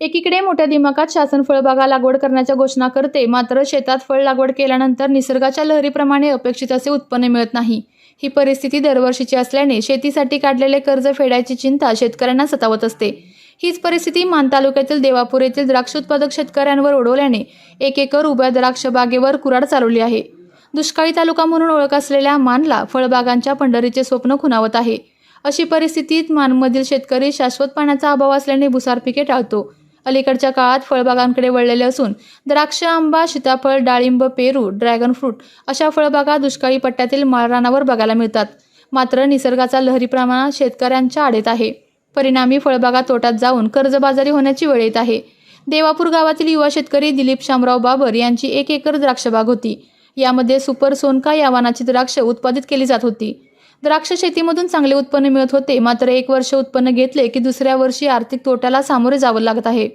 एकीकडे मोठ्या दिमागात शासन फळबागा लागवड करण्याच्या घोषणा करते मात्र शेतात फळ लागवड केल्यानंतर निसर्गाच्या लहरीप्रमाणे अपेक्षित असे उत्पन्न मिळत नाही. ही परिस्थिती दरवर्षीची असल्याने शेतीसाठी काढलेले कर्ज फेडायची चिंता शेतकऱ्यांना सतावत असते. हीच परिस्थिती मान तालुक्यातील देवापूर येथील द्राक्ष उत्पादक शेतकऱ्यांवर ओढवल्याने एक एकर उभ्या द्राक्ष बागेवर कुराड चालवली आहे. दुष्काळी तालुका म्हणून ओळख असलेल्या मानला फळबागांच्या पंढरीचे स्वप्न खुणावत आहे. अशी परिस्थितीत मानमधील शेतकरी शाश्वत पाण्याचा अभाव असल्याने भुसार पिके टाळतो. अलीकडच्या काळात फळबागांकडे वळलेले असून द्राक्ष आंबा सीताफळ डाळिंब पेरू ड्रॅगन फ्रूट अशा फळबागा दुष्काळी पट्ट्यातील माळरानावर बघायला मिळतात. मात्र निसर्गाचा लहरी प्रमाणात शेतकऱ्यांच्या आडेत आहे. परिणामी फळबागा तोट्यात जाऊन कर्जबाजारी होण्याची वेळ येत आहे. देवापूर गावातील युवा शेतकरी दिलीप शामराव बाबर यांची एक एकर द्राक्षबाग होती. यामध्ये सुपर सोनका या वानाची द्राक्ष उत्पादित केली जात होती. द्राक्ष शेतीमधून चांगले उत्पन्न मिळत होते. मात्र एक वर्ष उत्पन्न घेतले की दुसऱ्या वर्षी आर्थिक तोट्याला सामोरे जावं लागत आहे.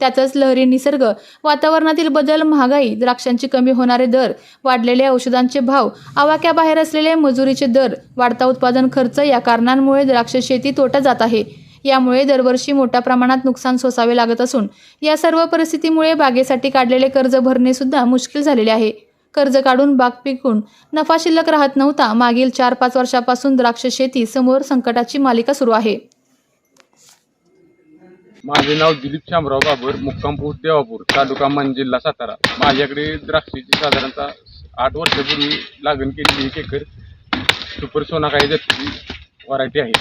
त्यातच लहरी निसर्ग वातावरणातील बदल महागाई द्राक्षांची कमी होणारे दर वाढलेले औषधांचे भाव आवाक्याबाहेर असलेले मजुरीचे दर वाढता उत्पादन खर्च या कारणांमुळे द्राक्ष शेती तोटा जात आहे. यामुळे दरवर्षी मोठ्या प्रमाणात नुकसान सोसावे लागत असून या सर्व परिस्थितीमुळे बागेसाठी काढलेले कर्ज भरणे सुद्धा मुश्किल झालेले आहे. कर्ज काढून बाग पिकून नफा शिल्लक राहत नव्हता. मागील चार पाच वर्षापासून द्राक्ष शेती समोर संकटाची मालिका सुरू आहे. माझे नाव दिलीप शामराव बाबर मुक्कामपूर देवापूर तालुका मान जिल्हा सातारा. माझ्याकडे द्राक्षाची साधारणतः आठ वर्षापूर्वी लागण केलेली एक एकर सुपर सोना काही जातीची व्हरायटी आहे.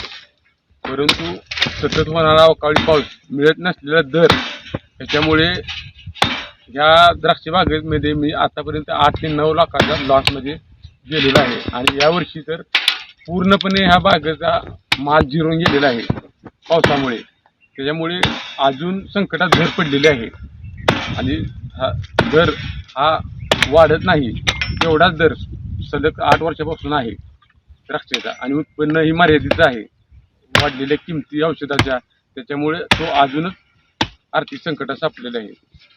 परंतु सतत होणारा अवकाळी पाऊस मिळत नसलेला दर त्याच्यामुळे ह्या द्राक्ष बागेमध्ये मी आतापर्यंत आठ ते नऊ लाखाच्या लॉसमध्ये गेलेलो आहे. आणि यावर्षी तर पूर्णपणे ह्या बागेचा माल जिरून गेलेला आहे पावसामुळे. त्याच्यामुळे अजून संकटात भर पडलेली आहे. आणि हा दर हा वाढत नाही. एवढाच दर सलग आठ वर्षापासून आहे द्राक्षाचा. आणि उत्पन्न ही मर्यादित आहे. वाढलेल्या किमती औषधाच्या. त्याच्यामुळे तो अजूनच आर्थिक संकट सापलेलं आहे.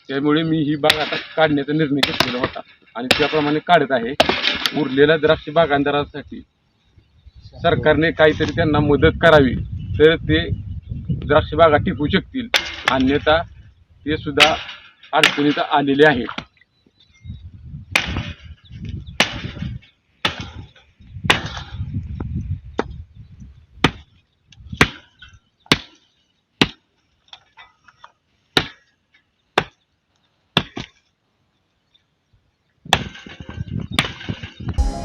त्यामुळे मी ही बाग आता काढण्याचा निर्णय घेतलेला होता. आणि त्याप्रमाणे काढत आहे. उरलेल्या द्राक्ष बागांदारासाठी सरकारने काहीतरी त्यांना मदत करावी. तर ते द्राक्ष बागा टिकू शकतील. अन्यथा ते सुद्धा अडचणीत आलेले आहे